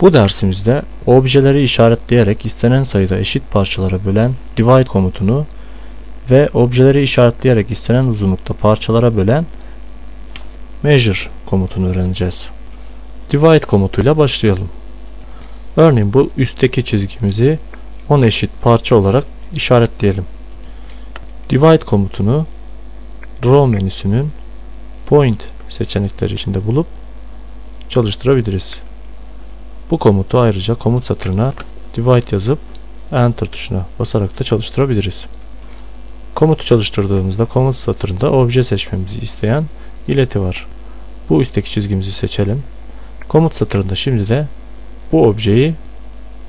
Bu dersimizde objeleri işaretleyerek istenen sayıda eşit parçalara bölen divide komutunu ve objeleri işaretleyerek istenen uzunlukta parçalara bölen measure komutunu öğreneceğiz. Divide komutuyla başlayalım. Örneğin bu üstteki çizgimizi 10 eşit parça olarak işaretleyelim. Divide komutunu Draw menüsünün Point seçenekleri içinde bulup çalıştırabiliriz. Bu komutu ayrıca komut satırına divide yazıp enter tuşuna basarak da çalıştırabiliriz. Komutu çalıştırdığımızda komut satırında obje seçmemizi isteyen ileti var. Bu üstteki çizgimizi seçelim. Komut satırında şimdi de bu objeyi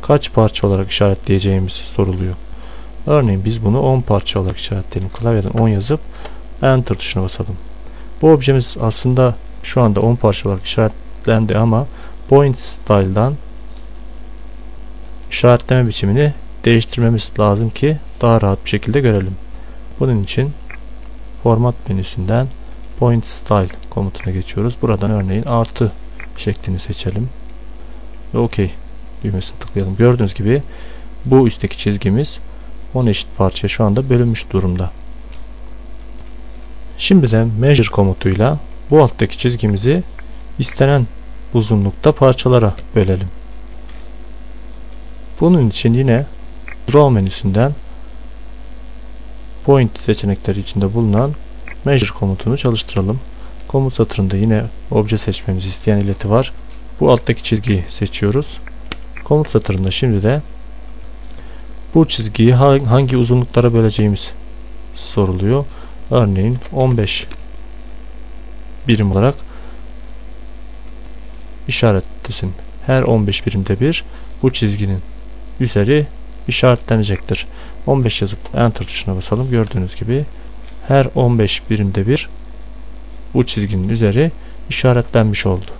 kaç parça olarak işaretleyeceğimiz soruluyor. Örneğin biz bunu 10 parça olarak işaretleyelim. Klavyeden 10 yazıp enter tuşuna basalım. Bu objemiz aslında şu anda 10 parça olarak işaretlendi ama point style'dan işaretleme biçimini değiştirmemiz lazım ki daha rahat bir şekilde görelim. Bunun için format menüsünden point style komutuna geçiyoruz. Buradan örneğin artı şeklini seçelim. Ve OK düğmesini tıklayalım. Gördüğünüz gibi bu üstteki çizgimiz 10 eşit parçaya şu anda bölünmüş durumda. Şimdi de measure komutuyla bu alttaki çizgimizi istenen uzunlukta parçalara bölelim. Bunun için yine Draw menüsünden Point seçenekleri içinde bulunan Measure komutunu çalıştıralım. Komut satırında yine obje seçmemizi isteyen ileti var. Bu alttaki çizgiyi seçiyoruz. Komut satırında şimdi de bu çizgiyi hangi uzunluklara böleceğimiz soruluyor. Örneğin 15 birim olarak işaretlesin. Her 15 birimde bir bu çizginin üzeri işaretlenecektir. 15 yazıp enter tuşuna basalım. Gördüğünüz gibi her 15 birimde bir bu çizginin üzeri işaretlenmiş oldu.